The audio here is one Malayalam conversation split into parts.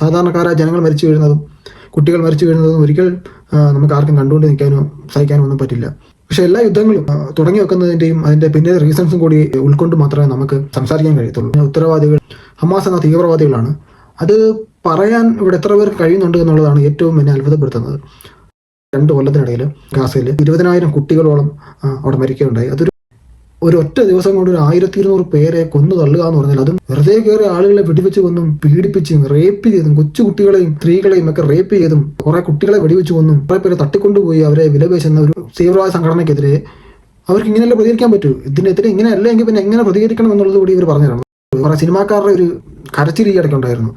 സാധാരണക്കാരായ ജനങ്ങൾ മരിച്ചു വീഴുന്നതും കുട്ടികൾ മരിച്ചു വീഴുന്നതും ഒരിക്കൽ നമുക്ക് ആർക്കും കണ്ടുകൊണ്ട് നിൽക്കാനോ സഹിക്കാനോ ഒന്നും പറ്റില്ല. പക്ഷെ എല്ലാ യുദ്ധങ്ങളും തുടങ്ങി വെക്കുന്നതിന്റെയും അതിന്റെ പിന്നിലെ റീസൺസും കൂടി ഉൾക്കൊണ്ട് മാത്രമേ നമുക്ക് സംസാരിക്കാൻ കഴിയത്തുള്ളൂ. ഉത്തരവാദികൾ ഹമാസ് എന്ന തീവ്രവാദികളാണ്. അത് പറയാൻ ഇവിടെ എത്ര പേർക്ക് കഴിയുന്നുണ്ട് എന്നുള്ളതാണ് ഏറ്റവും എന്നെ അത്ഭുതപ്പെടുത്തുന്നത്. രണ്ട് കൊല്ലത്തിനിടയിൽ ഗാസയിൽ ഇരുപതിനായിരം കുട്ടികളോളം അവിടെ മരിക്കുകയുണ്ടായി. അതൊരു ഒരു ഒറ്റ ദിവസം കൊണ്ട് ഒരു ആയിരത്തി ഇരുന്നൂറ് പേരെ കൊന്നു തള്ളുക എന്ന് പറഞ്ഞാൽ അതും വെറുതെ കയറി ആളുകളെ വെടിവെച്ച് കൊന്നും പീഡിപ്പിച്ചും റേപ്പ് ചെയ്തും കൊച്ചു കുട്ടികളെയും സ്ത്രീകളെയും ഒക്കെ റേപ്പ് ചെയ്തും കുറെ കുട്ടികളെ വെടിവെച്ച് കൊന്നും കുറെ പേരെ തട്ടിക്കൊണ്ടുപോയി അവരെ വിലപേശുന്ന ഒരു തീവ്രവാദ സംഘടനയ്ക്കെതിരെ അവർക്ക് ഇങ്ങനെയല്ല പ്രതികരിക്കാൻ പറ്റൂ. ഇതിനെതിരെ ഇങ്ങനെ അല്ലെങ്കിൽ പിന്നെ എങ്ങനെ പ്രതികരിക്കണം എന്നുള്ളത് കൂടി ഇവർ പറഞ്ഞിരുന്നു കുറെ സിനിമാക്കാരുടെ ഒരു കരച്ചിൽ ഈ ഇടയ്ക്കുണ്ടായിരുന്നു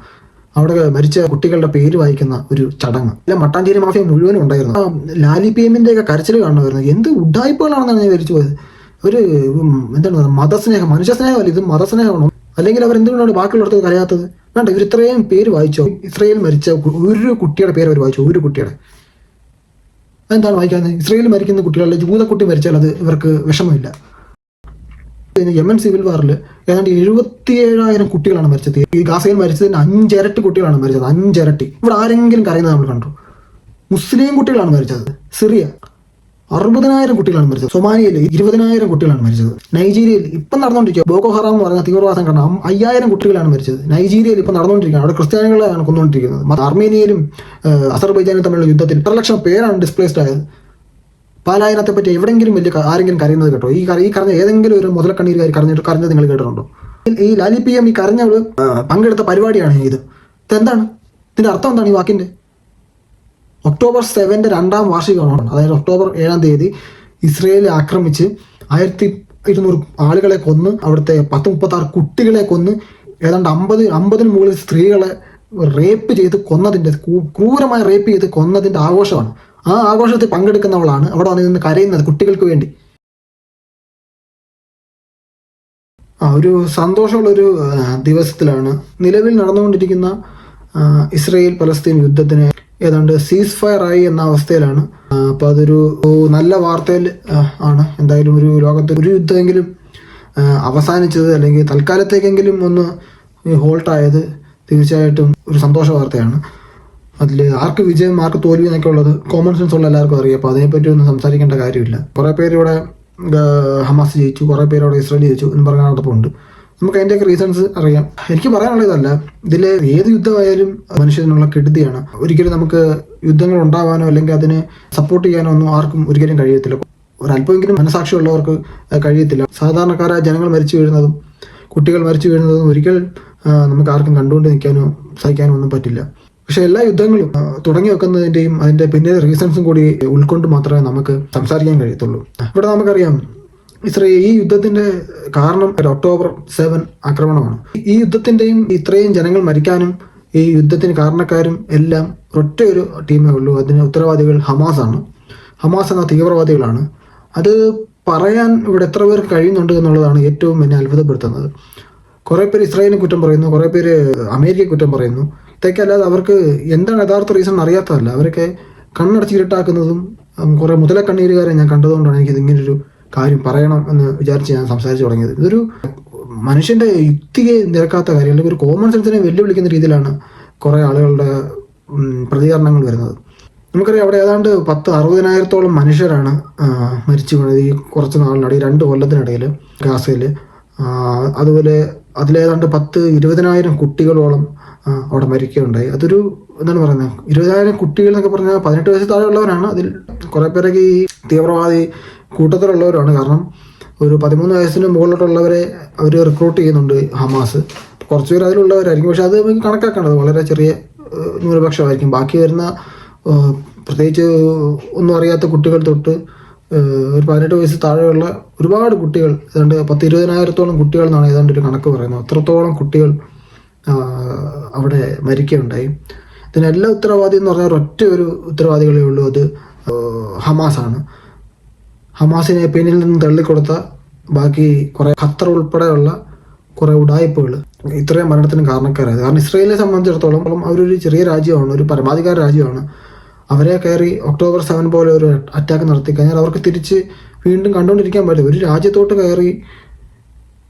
അവിടെ മരിച്ച കുട്ടികളുടെ പേര് വായിക്കുന്ന ഒരു ചടങ്ങ്. അല്ല മട്ടാഞ്ചേരി മാഫിയ മുഴുവനും ഉണ്ടായിരുന്നു. ലാലി പി എമ്മിന്റെ ഒക്കെ കരച്ചിൽ കാണുമായിരുന്നു എന്ത് ഉഡായ്പകളാണെന്നാണ് ഞാൻ വിചാരിച്ചു പോയത്. ഒരു എന്താണ് മതസ്നേഹം മനുഷ്യസ്നേഹമല്ല ഇത് മതസ്നേഹമാണോ? അല്ലെങ്കിൽ അവർ എന്തുകൊണ്ടാണ് ബാക്കിയുള്ളവർക്ക് കരയാത്തത് വേണ്ട ഇവർ ഇത്രയും പേര് വായിച്ചോ. ഇസ്രയേൽ മരിച്ച ഒരു കുട്ടിയുടെ പേര് അവർ വായിച്ചു ഒരു കുട്ടിയുടെ. എന്താണ് വായിക്കാതെ ഇസ്രയേൽ മരിക്കുന്ന കുട്ടികളെ ജൂതക്കുട്ടി മരിച്ചാൽ അത് ഇവർക്ക് വിഷമമില്ല. യമൻ സിവിൽ വാറിൽ ഏതാണ്ട് എഴുപത്തിയേഴായിരം കുട്ടികളാണ് മരിച്ചത്. ഈ ഗാസയിൽ മരിച്ചതിന് അഞ്ചിരട്ടി കുട്ടികളാണ് മരിച്ചത് അഞ്ചിരട്ടി. ഇവിടെ ആരെങ്കിലും കരയുന്നത് നമ്മൾ കണ്ടു. മുസ്ലിം കുട്ടികളാണ് മരിച്ചത്. സിറിയ. അറുപതിനായിരം കുട്ടികളാണ് മരിച്ചത്. സൊമാലിയയിൽ ഇരുപതിനായിരം കുട്ടികളാണ് മരിച്ചത്. നൈജീരിയയിൽ ഇപ്പം നടന്നുകൊണ്ടിരിക്കുക. ബോക്കോ ഹറാം എന്ന് പറഞ്ഞ തീവ്രവാദ കാരണം അയ്യായിരം കുട്ടികളാണ് മരിച്ചത്. നൈജീരിയയിൽ ഇപ്പം നടന്നുകൊണ്ടിരിക്കുകയാണ്. അവിടെ ക്രിസ്ത്യാനികളെയാണ് കൊന്നുകൊണ്ടിരിക്കുന്നത്. അർമേനിയയിലും അസർബൈജാനും തമ്മിലുള്ള യുദ്ധത്തിൽ ഇത്ര ലക്ഷം പേരാണ് ഡിസ്പ്ലേസ്ഡ് ആയത്? പാലായനത്തെ പറ്റി എവിടെയെങ്കിലും വലിയ ആരെങ്കിലും കരയുന്നത് കേട്ടോ? ഈ ഈ കരഞ്ഞ ഏതെങ്കിലും ഒരു മുതലക്കണ്ണീരുകാർ കരഞ്ഞിട്ട് കരഞ്ഞത് നിങ്ങൾ കേട്ടിട്ടുണ്ടോ? ഈ- ലാലി പി എം ഈ കരഞ്ഞവൾ ആ, പങ്കെടുത്ത പരിപാടിയാണ് ഇത്. ഇതെന്താണ്? ഇതിന്റെ അർത്ഥം എന്താണ് ഈ വാക്കിന്റെ? ഒക്ടോബർ സെവന്റെ രണ്ടാം വാർഷികമാണ്. അതായത് ഒക്ടോബർ ഏഴാം തീയതി ഇസ്രയേലിൽ ആക്രമിച്ച് ആയിരത്തി ഇരുന്നൂറ് ആളുകളെ കൊന്ന് അവിടുത്തെ പത്ത് മുപ്പത്തി ആറ് കുട്ടികളെ കൊന്ന് ഏതാണ്ട് അമ്പത് അമ്പതിന് മുകളിൽ സ്ത്രീകളെ റേപ്പ് ചെയ്ത് കൊന്നതിന്റെ ക്രൂരമായി റേപ്പ് ചെയ്ത് കൊന്നതിന്റെ ആഘോഷമാണ്. ആ ആഘോഷത്തിൽ പങ്കെടുക്കുന്നവളാണ് അവിടെ വന്ന് നിന്ന് കരയുന്നത് കുട്ടികൾക്ക് വേണ്ടി. ആ ഒരു സന്തോഷമുള്ളൊരു ദിവസത്തിലാണ്. നിലവിൽ നടന്നുകൊണ്ടിരിക്കുന്ന ഇസ്രയേൽ പലസ്തീൻ യുദ്ധത്തിന് ഏതാണ്ട് സീസ് ഫയർ ആയി എന്ന അവസ്ഥയിലാണ്. അപ്പൊ അതൊരു നല്ല വാർത്തയിൽ ആണ്. എന്തായാലും ഒരു ലോകത്ത് ഒരു യുദ്ധമെങ്കിലും അവസാനിച്ചത് അല്ലെങ്കിൽ തൽക്കാലത്തേക്കെങ്കിലും ഒന്ന് ഹോൾട്ടായത് തീർച്ചയായിട്ടും ഒരു സന്തോഷ വാർത്തയാണ്. അതിൽ ആർക്ക് വിജയം ആർക്ക് തോൽവി എന്നൊക്കെ ഉള്ളത് കോമൺ സെൻസ് ഉള്ള എല്ലാവർക്കും അറിയാം. അപ്പോൾ അതിനെപ്പറ്റി ഒന്നും സംസാരിക്കേണ്ട കാര്യമില്ല. കുറേ പേരിവിടെ ഹമാസ് ജയിച്ചു കുറേ പേര് ഇസ്രേൽ ജയിച്ചു എന്ന് പറഞ്ഞ നടപ്പുണ്ട്. നമുക്ക് അതിന്റെയൊക്കെ റീസൺസ് അറിയാം. എനിക്ക് പറയാനുള്ള ഇതല്ല. ഇതിൽ ഏത് യുദ്ധമായാലും മനുഷ്യനുള്ള കെടുതിയാണ്. ഒരിക്കലും നമുക്ക് യുദ്ധങ്ങൾ ഉണ്ടാവാനോ അല്ലെങ്കിൽ അതിനെ സപ്പോർട്ട് ചെയ്യാനോ ഒന്നും ആർക്കും ഒരിക്കലും കഴിയത്തില്ല. ഒരല്പമെങ്കിലും മനസാക്ഷി ഉള്ളവർക്ക് കഴിയത്തില്ല. സാധാരണക്കാരായ ജനങ്ങൾ മരിച്ചു വീഴുന്നതും കുട്ടികൾ മരിച്ചു വീഴുന്നതും ഒരിക്കൽ നമുക്ക് ആർക്കും കണ്ടുകൊണ്ട് നിൽക്കാനോ സഹിക്കാനോ ഒന്നും പറ്റില്ല. പക്ഷെ എല്ലാ യുദ്ധങ്ങളും തുടങ്ങി വെക്കുന്നതിന്റെയും അതിന്റെ പിന്നിലെ റീസൺസും കൂടി ഉൾക്കൊണ്ട് മാത്രമേ നമുക്ക് സംസാരിക്കാൻ കഴിയത്തുള്ളൂ. ഇവിടെ നമുക്കറിയാം ഇസ്രയേൽ ഈ യുദ്ധത്തിന്റെ കാരണം ഒരു ഒക്ടോബർ സെവൻ ആക്രമണമാണ്. ഈ യുദ്ധത്തിന്റെയും ഇത്രയും ജനങ്ങൾ മരിക്കാനും ഈ യുദ്ധത്തിന് കാരണക്കാരും എല്ലാം ഒറ്റ ഒരു ടീമേ ഉള്ളൂ. അതിന് ഉത്തരവാദികൾ ഹമാസ് ആണ് ഹമാസ് എന്ന തീവ്രവാദികളാണ്. അത് പറയാൻ ഇവിടെ എത്ര പേർക്ക് കഴിയുന്നുണ്ട് എന്നുള്ളതാണ് ഏറ്റവും എന്നെ അത്ഭുതപ്പെടുത്തുന്നത്. കുറേ പേര് ഇസ്രായേലിനെ കുറ്റം പറയുന്നു കുറേ പേര് അമേരിക്കയെ കുറ്റം പറയുന്നു. ഇതൊക്കെ അല്ലാതെ അവർക്ക് എന്താണ് യഥാർത്ഥ റീസൺ അറിയാത്തതല്ല. അവരൊക്കെ കണ്ണടച്ച് ഇരുട്ടാക്കുന്നതും കുറേ മുതല മുതലക്കണ്ണീരുകാരെ ഞാൻ കണ്ടതുകൊണ്ടാണ് എനിക്കിത് ഇങ്ങനൊരു കാര്യം പറയണം എന്ന് വിചാരിച്ച് ഞാൻ സംസാരിച്ചു തുടങ്ങിയത്. ഇതൊരു മനുഷ്യന്റെ യുക്തിയെ നിരക്കാത്ത കാര്യം അല്ലെങ്കിൽ ഒരു കോമൺ സെൻസിനെ വെല്ലുവിളിക്കുന്ന രീതിയിലാണ് കുറെ ആളുകളുടെ പ്രതികരണങ്ങൾ വരുന്നത്. നമുക്കറിയാം അവിടെ ഏതാണ്ട് പത്ത് അറുപതിനായിരത്തോളം മനുഷ്യരാണ് മരിച്ചു വീണത് ഈ കുറച്ച് നാളിനിടയിൽ രണ്ട് കൊല്ലത്തിനിടയിൽ ഗാസയിൽ അതുപോലെ അതിലേതാണ്ട് പത്ത് ഇരുപതിനായിരം കുട്ടികളോളം അവിടെ മരിക്കുകയുണ്ടായി. അതൊരു എന്താണ് പറയുന്നത് ഇരുപതിനായിരം കുട്ടികൾ എന്നൊക്കെ പറഞ്ഞാൽ പതിനെട്ട് വയസ്സ് താഴെയുള്ളവരാണ്. അതിൽ കുറെ പേരൊക്കെ ഈ തീവ്രവാദി കൂട്ടത്തിലുള്ളവരാണ്. കാരണം ഒരു പതിമൂന്ന് വയസ്സിന് മുകളിലോട്ടുള്ളവരെ അവർ റിക്രൂട്ട് ചെയ്യുന്നുണ്ട് ഹമാസ്. കുറച്ച് പേര് അതിലുള്ളവരായിരിക്കും. പക്ഷെ അത് കണക്കാക്കേണ്ടത് വളരെ ചെറിയ ന്യൂനപക്ഷമായിരിക്കും. ബാക്കി വരുന്ന പ്രത്യേകിച്ച് ഒന്നും അറിയാത്ത കുട്ടികൾ തൊട്ട് ഒരു പതിനെട്ട് വയസ്സ് താഴെയുള്ള ഒരുപാട് കുട്ടികൾ ഏതാണ്ട് പത്ത് ഇരുപതിനായിരത്തോളം കുട്ടികൾ എന്നാണ് ഏതാണ്ട് ഒരു കണക്ക് പറയുന്നത്. അത്രത്തോളം കുട്ടികൾ അവിടെ മരിക്കുകയുണ്ടായി. ഇതിനെല്ലാം ഉത്തരവാദി എന്ന് പറഞ്ഞാൽ ഒറ്റ ഒരു ഉത്തരവാദികളേ ഉള്ളൂ. അത് ഹമാസാണ്. ഹമാസിനെ പിന്നിൽ നിന്ന് തള്ളിക്കൊടുത്ത ബാക്കി കുറെ ഖത്തർ ഉൾപ്പെടെയുള്ള കുറെ ഉടായ്പകൾ ഇത്രയും മരണത്തിന് കാരണക്കാരായത്. കാരണം ഇസ്രയേലിനെ സംബന്ധിച്ചിടത്തോളം അവരൊരു ചെറിയ രാജ്യമാണ് ഒരു പരമാധികാര രാജ്യമാണ്. അവരെ കയറി ഒക്ടോബർ സെവൻ പോലെ ഒരു അറ്റാക്ക് നടത്തി കഴിഞ്ഞാൽ അവർക്ക് തിരിച്ച് വീണ്ടും കണ്ടുകൊണ്ടിരിക്കാൻ പറ്റും ഒരു രാജ്യത്തോട്ട് കയറി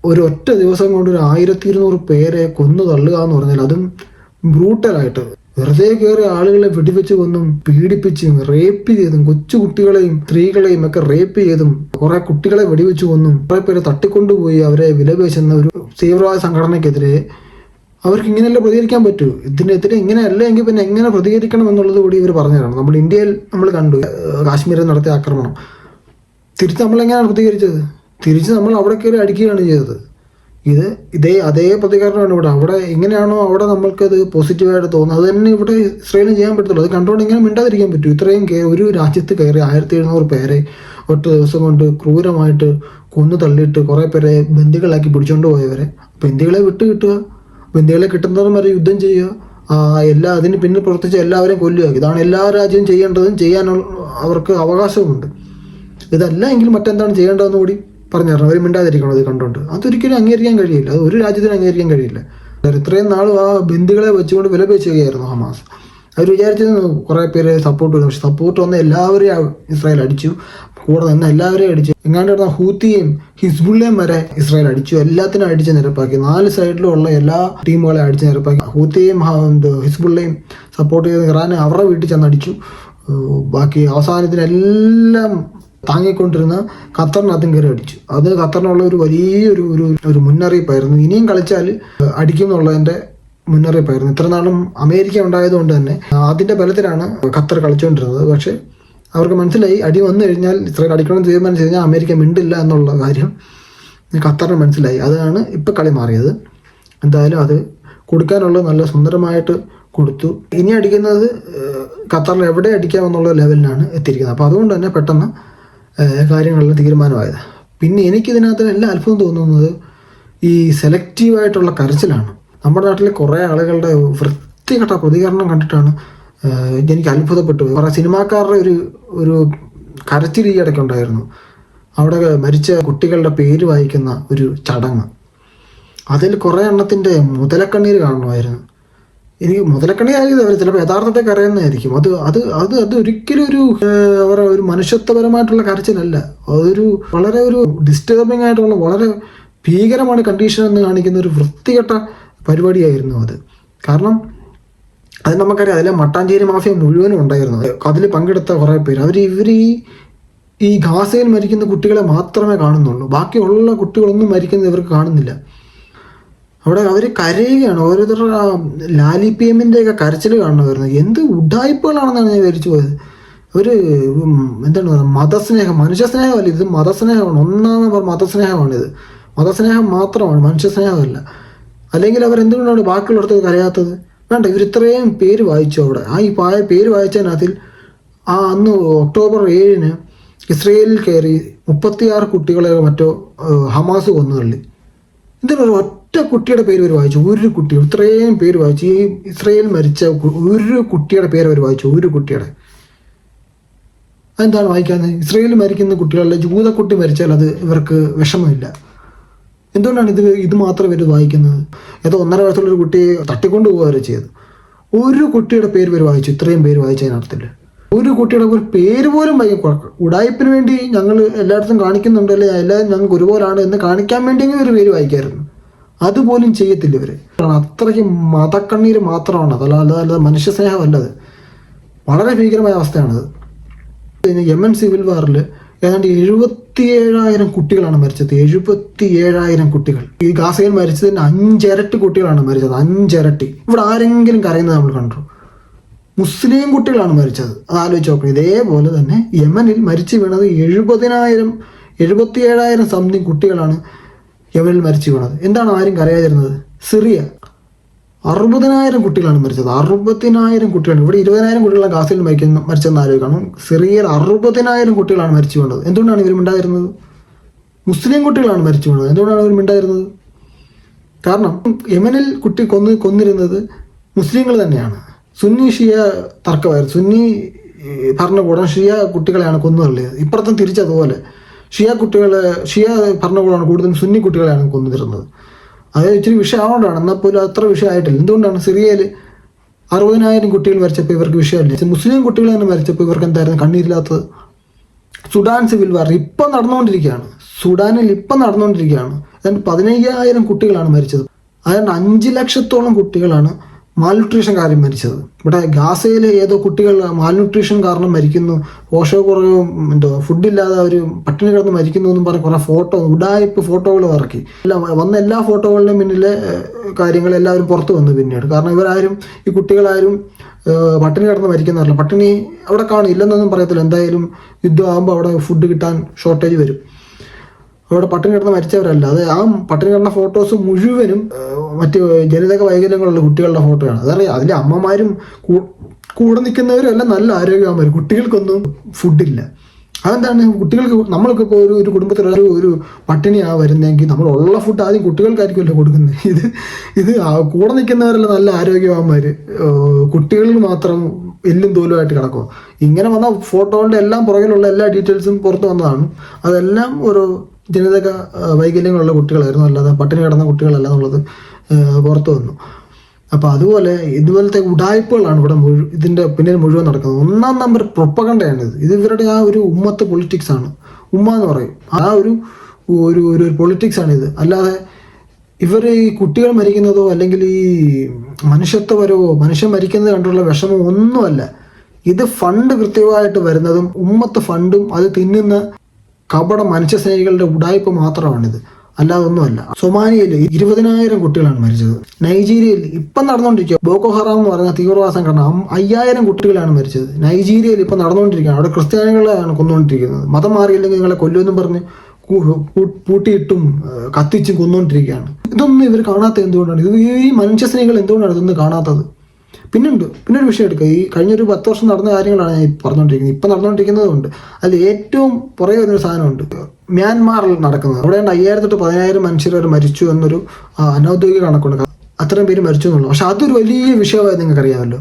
ഒരു ഒറ്റ ദിവസം കൊണ്ട് ഒരു ആയിരത്തി ഇരുന്നൂറ് പേരെ കൊന്നു തള്ളുക എന്ന് പറഞ്ഞാൽ അതും ബ്രൂട്ടലായിട്ട് വെറുതെ കയറി ആളുകളെ വെടിവെച്ച് കൊന്നും പീഡിപ്പിച്ചും റേപ്പ് ചെയ്തും കൊച്ചു കുട്ടികളെയും സ്ത്രീകളെയും ഒക്കെ റേപ്പ് ചെയ്തും കുറെ കുട്ടികളെ വെടിവെച്ച് കൊന്നും കുറെ പേര് തട്ടിക്കൊണ്ടുപോയി അവരെ വിലപേശുന്ന ഒരു തീവ്രവാദ സംഘടനയ്ക്കെതിരെ അവർക്ക് ഇങ്ങനെയല്ല പ്രതികരിക്കാൻ പറ്റൂ? ഇതിനെതിരെ ഇങ്ങനെയല്ല എങ്കിൽ പിന്നെ എങ്ങനെ പ്രതികരിക്കണം എന്നുള്ളത് കൂടി ഇവർ പറഞ്ഞു തരണം നമ്മൾ ഇന്ത്യയിൽ നമ്മൾ കണ്ടു കാശ്മീരിൽ നടത്തിയ ആക്രമണം. തിരിച്ച് നമ്മൾ എങ്ങനെയാണ് പ്രതികരിച്ചത്? തിരിച്ച് നമ്മൾ അവിടെ കയറി അടിക്കുകയാണ് ചെയ്തത്. ഇത് ഇതേ അതേ പ്രതികരണമാണ് ഇവിടെ. അവിടെ എങ്ങനെയാണോ അവിടെ നമ്മൾക്കത് പോസിറ്റീവായിട്ട് തോന്നുന്നത്. അത് തന്നെ ഇവിടെ ഇസ്രയേലിന് ചെയ്യാൻ പറ്റത്തുള്ളൂ. അത് കണ്ടുകൊണ്ട് ഇങ്ങനെ മിണ്ടാതിരിക്കാൻ പറ്റും. ഇത്രയും ഒരു രാജ്യത്ത് കയറി ആയിരത്തി എഴുന്നൂറ് പേരെ ഒറ്റ ദിവസം കൊണ്ട് ക്രൂരമായിട്ട് കൊന്നു തള്ളിയിട്ട് കുറേ പേരെ ബന്ദികളാക്കി പിടിച്ചുകൊണ്ട് പോയവരെ. ബന്ദികളെ വിട്ട് കിട്ടുക. ബന്ദികളെ കിട്ടുന്നതും വരെ യുദ്ധം ചെയ്യുക. എല്ലാ അതിന് പിന്നിൽ പ്രവർത്തിച്ച എല്ലാവരെയും കൊല്ലുക. ഇതാണ് എല്ലാ രാജ്യവും ചെയ്യേണ്ടതും ചെയ്യാനുള്ള അവർക്ക് അവകാശവുമുണ്ട് ഇതല്ല എങ്കിൽ മറ്റെന്താണ് ചെയ്യേണ്ടതെന്ന് കൂടി? പറഞ്ഞു തരണം അവർ മിണ്ടാതിരിക്കണം? അത് കണ്ടുകൊണ്ട് അതൊരിക്കലും അംഗീകരിക്കാൻ കഴിയില്ല. അത് ഒരു രാജ്യത്തിന് അംഗീകരിക്കാൻ കഴിയില്ല. ഇത്രയും നാളും ആ ബന്ധുക്കളെ വെച്ചുകൊണ്ട് വിലപേശുകയായിരുന്നു ഹമാസ്. അവർ വിചാരിച്ചത് കുറേ പേര് സപ്പോർട്ട് വരും. പക്ഷെ സപ്പോർട്ട് വന്ന എല്ലാവരെയും ഇസ്രായേൽ അടിച്ചു. കൂടെ നിന്ന് എല്ലാവരെയും അടിച്ചു. എങ്ങാണ്ട് കിടന്ന ഹൂത്തിയും ഹിസ്ബുള്ളയും വരെ ഇസ്രായേൽ അടിച്ചു. എല്ലാത്തിനും അടിച്ച് നിരപ്പാക്കി. നാല് സൈഡിലും ഉള്ള എല്ലാ ടീമുകളെ അടിച്ച് നിരപ്പാക്കി. ഹൂത്തിയും ഹിസ്ബുള്ളയും സപ്പോർട്ട് ചെയ്ത് ഇറാൻ അവരുടെ വീട്ടിൽ ചെന്ന് അടിച്ചു ബാക്കി അവസാനത്തിന് അവസാനത്തിനെല്ലാം താങ്ങിക്കൊണ്ടിരുന്ന ഖത്തറിനകത്തും കയറി അടിച്ചു. അത് ഖത്തറിനുള്ള ഒരു വലിയൊരു ഒരു ഒരു മുന്നറിയിപ്പായിരുന്നു. ഇനിയും കളിച്ചാൽ അടിക്കും എന്നുള്ളതിന്റെ മുന്നറിയിപ്പായിരുന്നു. ഇത്ര നാളും അമേരിക്ക ഉണ്ടായതുകൊണ്ട് തന്നെ അതിന്റെ ബലത്തിലാണ് ഖത്തർ കളിച്ചുകൊണ്ടിരുന്നത്. പക്ഷേ അവർക്ക് മനസ്സിലായി അടി വന്നു കഴിഞ്ഞാൽ ഇത്ര അടിക്കണം തീരുമാനിച്ചു കഴിഞ്ഞാൽ അമേരിക്ക മിണ്ടില്ല എന്നുള്ള കാര്യം ഖത്തറിന് മനസ്സിലായി. അതാണ് ഇപ്പം കളി മാറിയത്. എന്തായാലും അത് കൊടുക്കാനുള്ള നല്ല സുന്ദരമായിട്ട് കൊടുത്തു. ഇനി അടിക്കുന്നത് ഖത്തറിൽ എവിടെ അടിക്കാമെന്നുള്ള ലെവലിലാണ് എത്തിയിരിക്കുന്നത്. അപ്പോൾ അതുകൊണ്ട് തന്നെ പെട്ടെന്ന് കാര്യങ്ങളിൽ തീരുമാനമായത്. പിന്നെ എനിക്കിതിനകത്ത് എല്ലാ അത്ഭുതം തോന്നുന്നത് ഈ സെലക്റ്റീവായിട്ടുള്ള കരച്ചിലാണ്. നമ്മുടെ നാട്ടിലെ കുറേ ആളുകളുടെ വൃത്തികെട്ട പ്രതികരണം കണ്ടിട്ടാണ് എനിക്ക് അത്ഭുതപ്പെട്ടു. കുറേ സിനിമാക്കാരുടെ ഒരു ഒരു കരച്ചിൽ ഈ ഇടയ്ക്കുണ്ടായിരുന്നു അവിടെ മരിച്ച കുട്ടികളുടെ പേര് വായിക്കുന്ന ഒരു ചടങ്ങ്. അതിൽ കുറേ എണ്ണത്തിന്റെ മുതലക്കണ്ണീര് കാണുമായിരുന്നു. എനിക്ക് ആയിരിക്കും അവർ ചിലപ്പോൾ യഥാർത്ഥത്തെ കരയുന്നതായിരിക്കും അത് അത് അത് അത് ഒരിക്കലും ഒരു അവരുടെ ഒരു മനുഷ്യത്വപരമായിട്ടുള്ള കരച്ചിലല്ല. അതൊരു വളരെ ഒരു ഡിസ്റ്റർബിംഗ് ആയിട്ടുള്ള വളരെ ഭീകരമാണ് കണ്ടീഷൻ എന്ന് കാണിക്കുന്ന ഒരു വൃത്തികെട്ട പരിപാടിയായിരുന്നു അത്. കാരണം അത് നമുക്കറിയാം അതിലെ മട്ടാഞ്ചേരി മാഫിയ മുഴുവനും ഉണ്ടായിരുന്നു. അതിൽ പങ്കെടുത്ത കുറേ പേര്. അവർ ഇവർ ഈ ഈ ഗാസയിൽ മരിക്കുന്ന കുട്ടികളെ മാത്രമേ കാണുന്നുള്ളൂ. ബാക്കിയുള്ള കുട്ടികളൊന്നും മരിക്കുന്നത് ഇവർക്ക് കാണുന്നില്ല. അവിടെ അവർ കരയുകയാണ്. ഓരോരുത്തരുടെ ലാലി പി എമ്മിന്റെ ഒക്കെ കരച്ചിൽ വരുന്നത് എന്ത് ഉഡായ്പകളാണെന്നാണ് ഞാൻ വിചാരിച്ചു പോയത്. ഒരു എന്താണ് പറയുക മതസ്നേഹം മനുഷ്യസ്നേഹമല്ല ഇത്. മതസ്നേഹമാണ്. ഒന്നാം നമ്പർ മതസ്നേഹമാണിത് മതസ്നേഹം മാത്രമാണ് മനുഷ്യസ്നേഹമല്ല. അല്ലെങ്കിൽ അവർ എന്തുകൊണ്ടാണ് ബാക്കിയുള്ളിടത്ത് കരയാത്തത്? വേണ്ട ഇവർ ഇത്രയും പേര് വായിച്ചു അവിടെ. ആ ഈ പായ പേര് വായിച്ചതിനകത്തിൽ ആ അന്ന് ഒക്ടോബർ ഏഴിന് ഇസ്രയേലിൽ കയറി മുപ്പത്തിയാറ് കുട്ടികളെ മറ്റോ ഹമാസ് കൊന്നു തള്ളി. ഇതിനൊരു ഒറ്റ കുട്ടിയുടെ പേര് അവർ വായിച്ചു. ഒരു കുട്ടി ഇത്രയും പേര് വായിച്ചു. ഈ ഇസ്രയേൽ മരിച്ച ഒരു കുട്ടിയുടെ പേര് അവർ വായിച്ചു. ഒരു കുട്ടിയുടെ. അതെന്താണ് വായിക്കാന്ന്? ഇസ്രയേലിൽ മരിക്കുന്ന കുട്ടികളുടെ ജൂതക്കുട്ടി മരിച്ചാൽ അത് ഇവർക്ക് വിഷമമില്ല. എന്തുകൊണ്ടാണ് ഇത് ഇത് മാത്രം ഇവർ വായിക്കുന്നത്? ഏതോ ഒന്നര വയസ്സുള്ളൊരു കുട്ടിയെ തട്ടിക്കൊണ്ട് പോവുക ചെയ്തു ഒരു കുട്ടിയുടെ പേര് ഇവർ വായിച്ചു. ഇത്രയും പേര് വായിച്ചതിനർത്ഥത്തിൽ ഒരു കുട്ടിയുടെ ഒരു പേര് പോലും വായി ഉടായ്പിന് വേണ്ടി ഞങ്ങൾ എല്ലായിടത്തും കാണിക്കുന്നുണ്ട് അല്ലെ എല്ലാവരും ഞങ്ങൾക്ക് ഒരുപോലാണ് എന്ന് കാണിക്കാൻ വേണ്ടിയെങ്കിലും ഒരു പേര് വായിക്കായിരുന്നു. അതുപോലും ചെയ്യത്തില്ല ഇവർ. അത്രയ്ക്ക് മതക്കണ്ണീര് മാത്രമാണ്. അതല്ല അല്ലാതെ മനുഷ്യ സ്നേഹമല്ലത് വളരെ ഭീകരമായ അവസ്ഥയാണത്. പിന്നെ യമൻ സിവിൽ വാറിൽ ഏതാണ്ട് എഴുപത്തി ഏഴായിരം കുട്ടികളാണ് മരിച്ചത്. എഴുപത്തി ഏഴായിരം കുട്ടികൾ. ഈ ഗാസയിൽ മരിച്ചതിന് അഞ്ചിരട്ടി കുട്ടികളാണ് മരിച്ചത്. അഞ്ചിരട്ടി. ഇവിടെ ആരെങ്കിലും കരയുന്നത് നമ്മൾ കണ്ടു. മുസ്ലിം കുട്ടികളാണ് മരിച്ചത്. അത് ആലോചിച്ച് നോക്കണം. ഇതേപോലെ തന്നെ യമനിൽ മരിച്ചു വീണത് എഴുപതിനായിരം എഴുപത്തി ഏഴായിരം സംതിങ് കുട്ടികളാണ് യമനിൽ മരിച്ചു വീണത് എന്താണ് ആരും കരയാതിരുന്നത്? സിറിയ. അറുപതിനായിരം കുട്ടികളാണ് മരിച്ചത്. അറുപതിനായിരം കുട്ടികളാണ്. ഇവിടെ ഇരുപതിനായിരം കുട്ടികളാണ് ഗാസയിൽ മരിക്കുന്ന മരിച്ചെന്ന് ആലോചിക്കണം. സിറിയയിൽ അറുപതിനായിരം കുട്ടികളാണ് മരിച്ചു വീണത് എന്തുകൊണ്ടാണ് ഇവർ മിണ്ടാതിരുന്നത്? മുസ്ലിം കുട്ടികളാണ് മരിച്ചു വീണത് എന്തുകൊണ്ടാണ് ഇവർ മിണ്ടാതിരുന്നത്? കാരണം യമനിൽ കുട്ടി കൊന്ന് കൊന്നിരുന്നത് മുസ്ലിങ്ങൾ തന്നെയാണ്. സുന്നി ഷിയ തർക്കമായിരുന്നു. സുന്നി ഭരണകൂടം ഷിയ കുട്ടികളെയാണ് കൊന്നു തള്ളിയത് ഇപ്പുറത്തും തിരിച്ചതുപോലെ. ഷിയ കുട്ടികളെ ഷിയ ഭരണകൂടമാണ് കൂടുതലും സുന്നി കുട്ടികളെയാണ് കൊന്നു തരുന്നത് അത് ഇച്ചിരി വിഷയമാകൊണ്ടാണ് എന്നാൽ പോലും അത്ര വിഷയമായിട്ടില്ല. എന്തുകൊണ്ടാണ് സിറിയയിൽ അറുപതിനായിരം കുട്ടികൾ മരിച്ചപ്പോൾ ഇവർക്ക് വിഷയമില്ല? മുസ്ലിം കുട്ടികൾ തന്നെ മരിച്ചപ്പോൾ ഇവർക്ക് എന്തായിരുന്നു? കണ്ണീരില്ലാത്തത്? സുഡാൻ സിവിൽ വാർ ഇപ്പം നടന്നുകൊണ്ടിരിക്കുകയാണ്. സുഡാനിൽ ഇപ്പം നടന്നുകൊണ്ടിരിക്കുകയാണ്. അതുകൊണ്ട് പതിനയ്യായിരം കുട്ടികളാണ് മരിച്ചത്. അതുകൊണ്ട് അഞ്ച് ലക്ഷത്തോളം കുട്ടികളാണ് മാൽന്യൂട്രീഷൻ കാര്യം മരിച്ചത്. ഇവിടെ ഗാസയിലെ ഏതോ കുട്ടികൾ മാൽന്യൂട്രീഷൻ കാരണം മരിക്കുന്നു. പോഷകക്കുറവും എന്തോ ഫുഡില്ലാതെ അവർ പട്ടിണി കിടന്ന് മരിക്കുന്നു എന്നും പറഞ്ഞ് കുറെ ഫോട്ടോ ഉടായ്പ ഫോട്ടോകൾ ഇറക്കി. അല്ല വന്ന എല്ലാ ഫോട്ടോകളുടെയും പിന്നിലെ കാര്യങ്ങൾ എല്ലാവരും പുറത്തു വന്നു പിന്നീട്. കാരണം ഇവരാരും ഈ കുട്ടികളാരും പട്ടിണി കിടന്ന് മരിക്കുന്നവരല്ല. പട്ടിണി അവിടെ കാണില്ലെന്നൊന്നും പറയത്തില്ല. എന്തായാലും യുദ്ധമാകുമ്പോൾ അവിടെ ഫുഡ് കിട്ടാൻ ഷോർട്ടേജ് വരും. അവിടെ പട്ടിണി കിടന്ന് മരിച്ചവരല്ല. അത് ആ പട്ടിണി കിടന്ന ഫോട്ടോസ് മുഴുവനും മറ്റ് ജനിതക വൈകല്യങ്ങളുള്ള കുട്ടികളുടെ ഫോട്ടോയാണ് അതറിയാം. അതിലെ അമ്മമാരും കൂടെ നിൽക്കുന്നവരും എല്ലാം നല്ല ആരോഗ്യമാർ കുട്ടികൾക്കൊന്നും ഫുഡില്ല അതെന്താണ്? കുട്ടികൾക്ക് നമ്മൾക്ക് ഇപ്പോൾ ഒരു ഒരു കുടുംബത്തിൽ ഒരു ഒരു പട്ടിണിയാണ് വരുന്നതെങ്കിൽ നമ്മൾ ഉള്ള ഫുഡ് ആദ്യം കുട്ടികൾക്കായിരിക്കുമല്ലോ കൊടുക്കുന്നത്. ഇത് ഇത് കൂടെ നിൽക്കുന്നവരെല്ലാം നല്ല ആരോഗ്യവാന്മാർ കുട്ടികളിൽ മാത്രം എല്ലും തോലുമായിട്ട് കിടക്കും ഇങ്ങനെ വന്ന ഫോട്ടോകളുടെ എല്ലാം പുറകിലുള്ള എല്ലാ ഡീറ്റെയിൽസും പുറത്ത് വന്നതാണ്. അതെല്ലാം ഒരു ജനിതക വൈകല്യങ്ങളുള്ള കുട്ടികളായിരുന്നു. അല്ലാതെ പട്ടിണി കിടന്ന കുട്ടികളല്ല എന്നുള്ളത് പുറത്തു വന്നു. അപ്പോൾ അതുപോലെ ഇതുപോലത്തെ ഉടായ്പകളാണ് ഇവിടെ മുഴു ഇതിന്റെ പിന്നിൽ മുഴുവൻ നടക്കുന്നത്. ഒന്നാം നമ്പർ പ്രൊപ്പകണ്ടയാണ് ഇത് ഇവരുടെ ആ ഒരു ഉമ്മത്ത് പൊളിറ്റിക്സ് ആണ്. ഉമ്മ എന്ന് പറയും. ആ ഒരു ഒരു ഒരു പൊളിറ്റിക്സ് ആണ് ഇത് അല്ലാതെ ഇവർ ഈ കുട്ടികൾ മരിക്കുന്നതോ അല്ലെങ്കിൽ ഈ മനുഷ്യത്വപരവോ മനുഷ്യൻ മരിക്കുന്നത് കണ്ടുള്ള വിഷമോ ഒന്നുമല്ല. ഇത് ഫണ്ട് കൃത്യമായിട്ട് വരുന്നതും ഉമ്മത്ത് ഫണ്ടും അത് തിന്നുന്ന കപട മനുഷ്യസ്നേഹികളുടെ ഉടായ്പ മാത്രമാണിത്. അല്ലാതെ ഒന്നുമല്ല. സൊമാലിയയിൽ ഇരുപതിനായിരം കുട്ടികളാണ് മരിച്ചത്. നൈജീരിയയിൽ ഇപ്പം നടന്നുകൊണ്ടിരിക്കുക. ബോക്കോ ഹറാം എന്ന് പറയുന്ന തീവ്രവാദ സംഘടന അയ്യായിരം കുട്ടികളാണ് മരിച്ചത്. നൈജീരിയയിൽ ഇപ്പം നടന്നുകൊണ്ടിരിക്കുകയാണ്. അവിടെ ക്രിസ്ത്യാനികളെയാണ് കൊന്നുകൊണ്ടിരിക്കുന്നത്. മതം മാറിയില്ലെങ്കിൽ നിങ്ങളെ കൊല്ലുമെന്നും പറഞ്ഞ് പൂട്ടിയിട്ടും കത്തിച്ചും കൊന്നുകൊണ്ടിരിക്കുകയാണ്. ഇതൊന്നും ഇവർ കാണാത്ത എന്തുകൊണ്ടാണ്? ഇത് ഈ മനുഷ്യസ്നേഹികൾ എന്തുകൊണ്ടാണ് ഇതൊന്നും കാണാത്തത്? പിന്നുണ്ട് പിന്നെ ഒരു വിഷയം എടുക്കുക ഈ കഴിഞ്ഞൊരു പത്ത് വർഷം നടന്ന കാര്യങ്ങളാണ് ഞാൻ പറഞ്ഞുകൊണ്ടിരിക്കുന്നത് ഇപ്പം നടന്നുകൊണ്ടിരിക്കുന്നതുണ്ട് അതിൽ ഏറ്റവും പുറകെ വരുന്നൊരു സാധനമുണ്ട്. മ്യാൻമാറിൽ നടക്കുന്നത്. അവിടെ ഉണ്ട് അയ്യായിരത്തി തൊട്ട് പതിനായിരം മനുഷ്യർ വരെ മരിച്ചു എന്നൊരു അനൗദ്യോഗിക കണക്കുണ്ട്. അത്രയും പേര് മരിച്ചു എന്നുള്ളൂ. പക്ഷെ അതൊരു വലിയ വിഷയമായി നിങ്ങൾക്ക് അറിയാമല്ലോ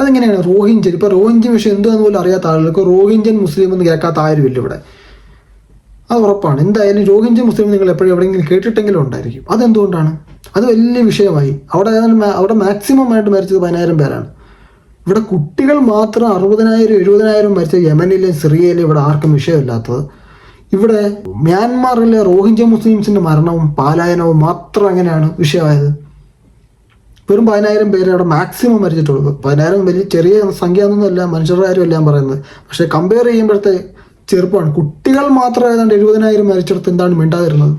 അതെങ്ങനെയാണ്? റോഹിഞ്ചൻ ഇപ്പോൾ റോഹിഞ്ചൻ വിഷയം എന്താന്ന് പോലും അറിയാത്ത ആളുകൾക്ക് റോഹിഞ്ചൻ മുസ്ലിം എന്ന് കേൾക്കാത്ത ആരുമില്ല ഇവിടെ. അത് ഉറപ്പാണ്. എന്തായാലും റോഹിഞ്ചൻ മുസ്ലിം നിങ്ങൾ എപ്പോഴും എവിടെയെങ്കിലും കേട്ടിട്ടെങ്കിലും ഉണ്ടായിരിക്കും. അതെന്തുകൊണ്ടാണ്? അത് വലിയ വിഷയമായി. അവിടെ അവിടെ മാക്സിമം ആയിട്ട് മരിച്ചത് പതിനായിരം പേരാണ്. ഇവിടെ കുട്ടികൾ മാത്രം അറുപതിനായിരം എഴുപതിനായിരം മരിച്ച യമനിലെയും സിറിയയിലെയും ഇവിടെ ആർക്കും വിഷയമില്ലാത്തത്. ഇവിടെ മ്യാൻമാറിലെ റോഹിഞ്ച മുസ്ലിംസിന്റെ മരണവും പാലായനവും മാത്രം അങ്ങനെയാണ് വിഷയമായത്. വെറും പതിനായിരം പേരെ അവിടെ മാക്സിമം മരിച്ചിട്ടുള്ളൂ. പതിനായിരം വലിയ ചെറിയ സംഖ്യ ഒന്നുമല്ല മനുഷ്യരുടെ കാര്യമല്ല ഞാൻ പറയുന്നത്. പക്ഷെ കമ്പയർ ചെയ്യുമ്പോഴത്തെ ചെറുപ്പമാണ്. കുട്ടികൾ മാത്രം ഏതാണ്ട് എഴുപതിനായിരം മരിച്ചിടത്ത് എന്താണ് മിണ്ടാതിരുന്നത്?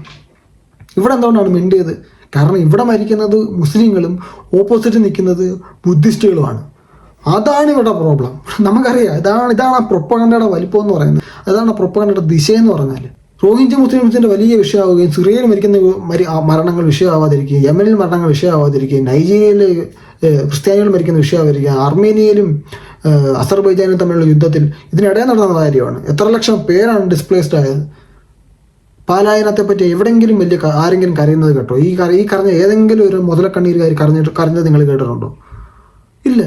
ഇവിടെ എന്തുകൊണ്ടാണ് മിണ്ടിയത്? കാരണം ഇവിടെ മരിക്കുന്നത് മുസ്ലിങ്ങളും ഓപ്പോസിറ്റ് നിൽക്കുന്നത് ബുദ്ധിസ്റ്റുകളുമാണ്. അതാണ് ഇവിടെ പ്രോബ്ലം നമുക്കറിയാം ഇതാണ് ഇതാണ് ആ പ്രൊപ്പകണ്ടയുടെ വലിപ്പം എന്ന് പറയുന്നത്. അതാണ് ആ ദിശ എന്ന് പറഞ്ഞാൽ റോഹിഞ്ച മുസ്ലിംസിന്റെ വലിയ വിഷയമാവുകയും സിറിയയിൽ മരിക്കുന്ന മരണങ്ങൾ വിഷയമാവാതിരിക്കുകയും യമനിൽ മരണങ്ങൾ വിഷയമാവാതിരിക്കുകയും നൈജീരിയയിലെ ക്രിസ്ത്യാനികൾ മരിക്കുന്ന വിഷയമായിരിക്കുക അർമേനിയയിലും അസർബൈജാനും തമ്മിലുള്ള യുദ്ധത്തിൽ ഇതിനിടെ നടന്ന കാര്യമാണ്. എത്ര ലക്ഷം പേരാണ് ഡിസ്പ്ലേസ്ഡ് ആയത്. പാലായനത്തെ പറ്റി എവിടെങ്കിലും വലിയ ആരെങ്കിലും കരയുന്നത് കേട്ടോ? ഈ ഈ കരഞ്ഞ ഏതെങ്കിലും ഒരു മുതലക്കണ്ണീരുകാരി കരഞ്ഞിട്ട് കരഞ്ഞത് നിങ്ങൾ കേട്ടിട്ടുണ്ടോ? ഇല്ല.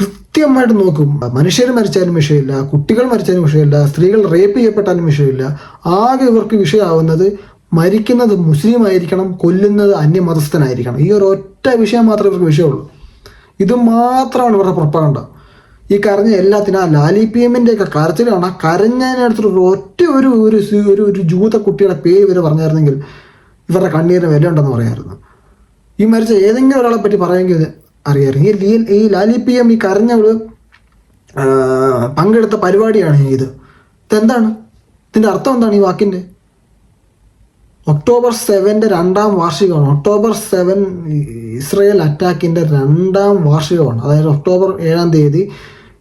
കൃത്യമായിട്ട് നോക്കും. മനുഷ്യർ മരിച്ചാലും വിഷയമില്ല കുട്ടികൾ മരിച്ചാലും വിഷയമില്ല സ്ത്രീകൾ റേപ്പ് ചെയ്യപ്പെട്ടാലും വിഷയമില്ല. ആകെ ഇവർക്ക് വിഷയമാവുന്നത് മരിക്കുന്നത് മുസ്ലിം ആയിരിക്കണം കൊല്ലുന്നത് അന്യമതസ്ഥനായിരിക്കണം. ഈ ഒരു ഒറ്റ വിഷയം മാത്രമേ ഇവർക്ക് വിഷയമുള്ളൂ. ഇത് മാത്രമാണ് ഇവരുടെ പ്രൊപ്പകണ്ട ഈ കരഞ്ഞ എല്ലാത്തിനും ആ ലാലി പി എമ്മിന്റെ ഒക്കെ കരച്ചിലാണ് ആ കരഞ്ഞതിനടുത്തൊരു ഒറ്റ ഒരു ഒരു ഒരു ഒരു ജൂത കുട്ടിയുടെ പേര് വരെ പറഞ്ഞായിരുന്നെങ്കിൽ ഇവരുടെ കണ്ണീരിന് വില ഉണ്ടെന്ന് പറയായിരുന്നു. ഈ മരിച്ച ഏതെങ്കിലും ഒരാളെ പറ്റി പറയുമെങ്കിൽ അറിയാമായിരുന്നു. ഈ ഈ ലാലി പി എം ഈ കരഞ്ഞവൾ ഒരു പങ്കെടുത്ത പരിപാടിയാണ് ഇത്. ഇതെന്താണ്? ഇതിന്റെ അർത്ഥം എന്താണ് ഈ വാക്കിന്റെ ഒക്ടോബർ സെവന്റെ രണ്ടാം വാർഷികമാണ്. ഒക്ടോബർ സെവൻ ഇസ്രയേൽ അറ്റാക്കിന്റെ രണ്ടാം വാർഷികമാണ്. അതായത് ഒക്ടോബർ ഏഴാം തീയതി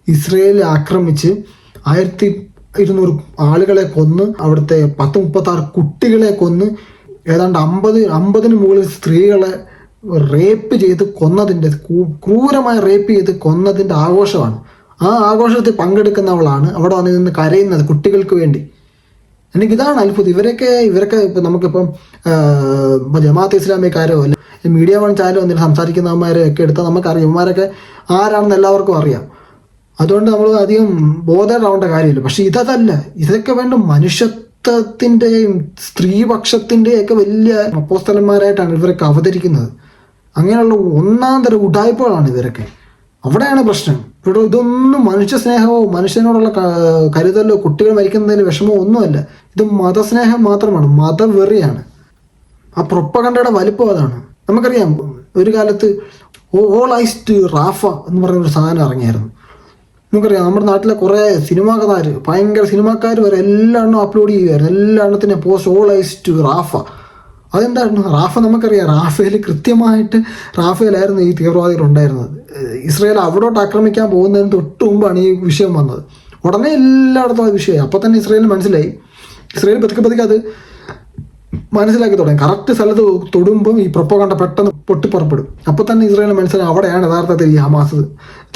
ഇസ്രയേൽ ആക്രമിച്ച് ആയിരത്തി ഇരുന്നൂറ് ആളുകളെ കൊന്ന് അവിടുത്തെ പത്ത് മുപ്പത്തി ആറ് കുട്ടികളെ കൊന്ന് ഏതാണ്ട് അമ്പത് അമ്പതിന് മുകളിൽ സ്ത്രീകളെ റേപ്പ് ചെയ്ത് കൊന്നതിന്റെ ക്രൂരമായ റേപ്പ് ചെയ്ത് കൊന്നതിന്റെ ആഘോഷമാണ്. ആ ആഘോഷത്തിൽ പങ്കെടുക്കുന്നവളാണ് അവിടെ വന്ന് നിന്ന് കരയുന്നത് കുട്ടികൾക്ക് വേണ്ടി. എനിക്ക് ഇതാണ് അത്ഭുതം. ഇവരൊക്കെ ഇവരൊക്കെ ഇപ്പൊ നമുക്കിപ്പം ജമാഅത്ത് ഇസ്ലാമിക്കാരോ അല്ല മീഡിയ വൺ ചാനൽ വന്നിട്ട് സംസാരിക്കുന്നവന്മാരെ ഒക്കെ എടുത്താൽ നമുക്കറിയാം. ഇവന്മാരൊക്കെ ആരാണെന്ന് എല്ലാവർക്കും അറിയാം. അതുകൊണ്ട് നമ്മൾ അധികം ബോധമുണ്ടാവേണ്ട കാര്യമില്ല. പക്ഷെ ഇതല്ല ഇതൊക്കെ വേണ്ട മനുഷ്യത്വത്തിന്റെയും സ്ത്രീപക്ഷത്തിന്റെയും ഒക്കെ വലിയ അപ്പോസ്തലന്മാരായിട്ടാണ് ഇവരൊക്കെ അവതരിക്കുന്നത്. അങ്ങനെയുള്ള ഒന്നാം തരം ഉടായ്പകളാണ് ഇവരൊക്കെ. അവിടെയാണ് പ്രശ്നം. ഇവിടെ ഇതൊന്നും മനുഷ്യ സ്നേഹമോ മനുഷ്യനോടുള്ള കരുതലോ കുട്ടികൾ മരിക്കുന്നതിന് വിഷമോ ഒന്നുമല്ല. ഇത് മതസ്നേഹം മാത്രമാണ്. മതവെറിയാണ്. ആ പ്രൊപ്പകണ്ടയുടെ വലിപ്പം അതാണ്. നമുക്കറിയാം ഒരു കാലത്ത് ഓൾ ഐസ്റ്റ് റാഫ എന്ന് പറയുന്ന ഒരു സാധനം ഇറങ്ങിയായിരുന്നു. നമുക്കറിയാം നമ്മുടെ നാട്ടിലെ കുറേ സിനിമാക്കാർ ഭയങ്കര സിനിമാക്കാർ വരെ എല്ലാ എണ്ണം അപ്ലോഡ് ചെയ്യുമായിരുന്നു എല്ലാ എണ്ണത്തിന്റെ post all eyes to Rafah. അതെന്താണ് റാഫ നമുക്കറിയാം റാഫേൽ കൃത്യമായിട്ട് റാഫേലായിരുന്നു ഈ തീവ്രവാദികൾ ഉണ്ടായിരുന്നത് ഇസ്രയേൽ ഇസ്രായേൽ അവിടോട്ട് ആക്രമിക്കാൻ പോകുന്നതിന് തൊട്ട് മുമ്പാണ് ഈ വിഷയം വന്നത്. ഉടനെ എല്ലായിടത്തും ആ വിഷയമായി അപ്പോൾ തന്നെ ഇസ്രയേലിന് മനസ്സിലായി. ഇസ്രയേൽ പതുക്കെ പതുക്കെ അത് മനസ്സിലാക്കി തുടങ്ങി. കറക്റ്റ് സ്ഥലത്ത് തൊടുമ്പം ഈ പ്രൊപ്പകണ്ട പെട്ടെന്ന് പൊട്ടിപ്പുറപ്പെടും. അപ്പോൾ തന്നെ ഇസ്രായേൽ മനസ്സിലായി അവിടെയാണ് യഥാർത്ഥത്തിൽ ഈ ഹമാസ്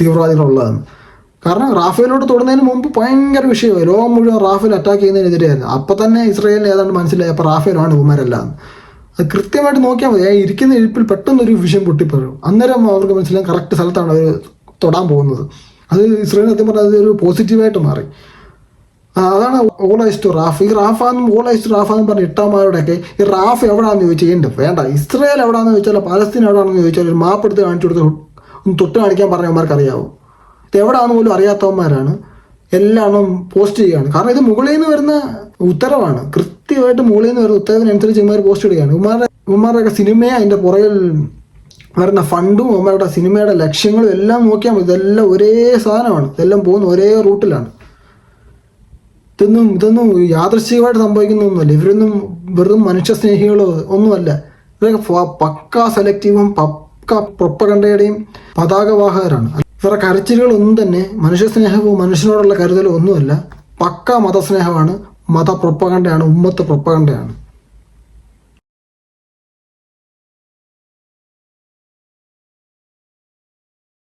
തീവ്രവാദികളുള്ളതെന്ന്. കാരണം റാഫേലോട് തൊടുന്നതിന് മുമ്പ് ഭയങ്കര വിഷയമായി. ലോകം മുഴുവൻ റാഫേൽ അറ്റാക്ക് ചെയ്യുന്നതിനെതിരെയായിരുന്നു. അപ്പം തന്നെ ഇസ്രായേലിന് ഏതാണ്ട് മനസ്സിലായി. അപ്പോൾ റാഫേലാണ് ഉമാരെല്ലാം അത് കൃത്യമായിട്ട് നോക്കിയാൽ മതി. ഇരിക്കുന്ന ഇരിപ്പിൽ പെട്ടെന്ന് ഒരു വിഷയം പൊട്ടിപ്പറയും അന്നേരം അവർക്ക് മനസ്സിലായി കറക്റ്റ് സ്ഥലത്താണ് അവർ തൊടാൻ പോകുന്നത്. അത് ഇസ്രായേൽ സത്യം പറഞ്ഞാൽ അതൊരു പോസിറ്റീവായിട്ട് മാറി. അതാണ് ഓളൈസ്റ്റ് റാഫ്. ഈ റാഫാന്നും ഓളൈസ്റ്റ് റാഫാന്നും പറഞ്ഞ ഇട്ടാമാരോടൊക്കെ ഈ റാഫ് എവിടാന്ന് ചോദിച്ചാൽ ഉണ്ട് വേണ്ട. ഇസ്രായേൽ എവിടാന്ന് ചോദിച്ചാൽ പലസ്തീൻ എവിടാണെന്ന് ചോദിച്ചാൽ ഒരു മാപ്പ് എടുത്ത് കാണിച്ചു കൊടുത്ത് ഒന്ന് തൊട്ട് കാണിക്കാൻ പറഞ്ഞവന്മാർക്ക് അറിയാവും ഇത് എവിടാന്ന് പോലും അറിയാത്തവന്മാരാണ്. എല്ലാം പോസ്റ്റ് ചെയ്യുകയാണ്. കാരണം ഇത് മുകളിൽ നിന്ന് വരുന്ന ഉത്തരവാണ്. കൃത്യമായിട്ട് മുകളിൽ നിന്ന് വരുന്ന ഉത്തരവിനനുസരിച്ച് ഇമാർ പോസ്റ്റ് ചെയ്യുകയാണ് ഇവന്മാരുടെ ഇവന്മാരുടെയൊക്കെ സിനിമയെ അതിന്റെ പുറകിൽ വരുന്ന ഫണ്ടും അവന്മാരുടെ സിനിമയുടെ ലക്ഷ്യങ്ങളും എല്ലാം നോക്കിയാൽ മതി. ഇതെല്ലാം ഒരേ സാധനമാണ്. ഇതെല്ലാം പോകുന്ന ഒരേ റൂട്ടിലാണ്. ഇതൊന്നും ഇതൊന്നും യാദൃശ്ചികമായിട്ട് സംഭവിക്കുന്നൊന്നുമല്ല. ഇവരൊന്നും വെറും മനുഷ്യസ്നേഹികളോ ഒന്നുമല്ല. ഇതൊക്കെ പക്കാ സെലക്റ്റീവും പക്ക പ്രൊപ്പകണ്ടയുടെയും പതാകവാഹകരാണ്. ഇവരുടെ കരച്ചിലുകളൊന്നും തന്നെ മനുഷ്യസ്നേഹവും മനുഷ്യനോടുള്ള കരുതലും ഒന്നുമല്ല. പക്ക മതസ്നേഹമാണ് മത പ്രൊപ്പകണ്ടയാണ് ഉമ്മത്ത് പ്രൊപ്പകണ്ടയാണ്